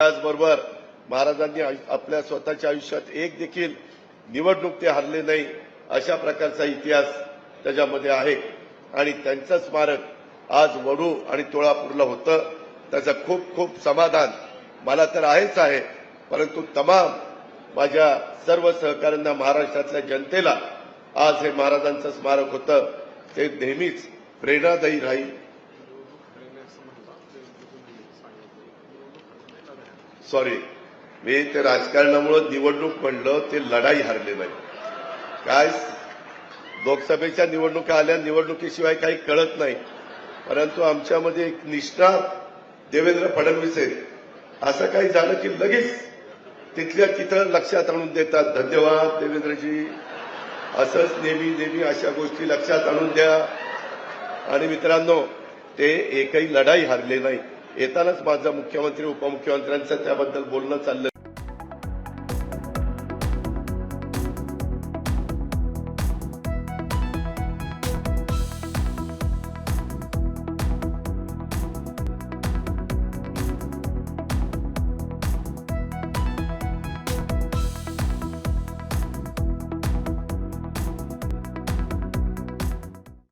त्याचबरोबर महाराजांनी आपल्या स्वतःच्या आयुष्यात एक देखील निवडणूक ते हरले नाही अशा प्रकारचा इतिहास त्याच्यामध्ये आहे. आणि त्यांचं स्मारक आज वडू आणि तुळापूरला होतं. त्याचं खूप खूप समाधान मला तर आहेच आहे. परंतु तमाम माझ्या सर्व सहकाऱ्यांना महाराष्ट्रातल्या जनतेला आज हे महाराजांचं स्मारक होतं. ते नेहमीच प्रेरणादायी राहील. सॉरी मी ते राजकारणामुळं निवडणूक म्हणलं ते लढाई हरले नाही. काय लोकसभेच्या निवडणुका आल्या निवडणुकीशिवाय काही कळत नाही. परंतु आमच्यामध्ये एक निष्ठा देवेंद्र फडणवीस आहेत असं काही झालं की लगेच तिथल्या तिथं लक्षात आणून देतात धन्यवाद देवेंद्रजी. असंच नेहमी नेहमी अशा गोष्टी लक्षात आणून द्या. आणि मित्रांनो ते एकही लढाई हरले नाही. येतानाच माझं मुख्यमंत्री उपमुख्यमंत्र्यांचं त्याबद्दल बोलणं चाललं